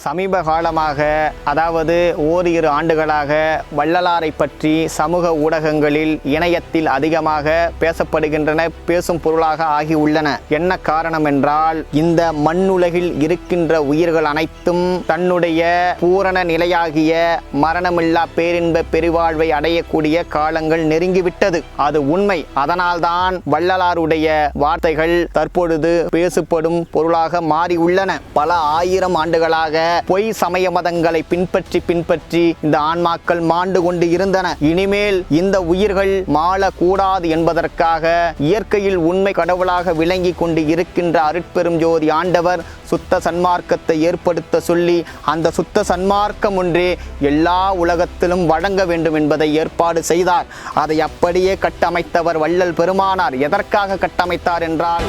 சமீப காலமாக அதாவது ஓரிரு ஆண்டுகளாக வள்ளலாரை பற்றி சமூக ஊடகங்களில் இணையத்தில் அதிகமாக பேசப்படுகின்றன பேசும் பொருளாக ஆகியுள்ளன என்ன காரணம் என்றால் இந்த மண்ணுலகில் இருக்கின்ற உயிர்கள் அனைத்தும் தன்னுடைய பூரண நிலையாகிய மரணமில்லா பேரின்ப பெருவாழ்வை அடையக்கூடிய காலங்கள் நெருங்கிவிட்டது. அது உண்மை. அதனால்தான் வள்ளலாருடைய வார்த்தைகள் தற்பொழுது பேசப்படும் பொருளாக மாறியுள்ளன பல ஆயிரம் ஆண்டுகளாக பொய் சமய மதங்களை பின்பற்றி பின்பற்றி இந்த ஆன்மாக்கள் மாண்டு கொண்டு இருந்தன. இனிமேல் இந்த உயிர்கள் மாளக்கூடாது என்பதற்காக இயற்கையில் உண்மை கடவுளாக விளங்கி கொண்டு இருக்கின்ற அருட்பெரும் ஜோதி ஆண்டவர் சுத்த சன்மார்க்கத்தை ஏற்படுத்த சொல்லி அந்த சுத்த சன்மார்க்கம் ஒன்றே எல்லா உலகத்திலும் வழங்க வேண்டும் என்பதை ஏற்பாடு செய்தார். அதை அப்படியே கட்டமைத்தவர் வள்ளல் பெருமானார். எதற்காக கட்டமைத்தார் என்றால்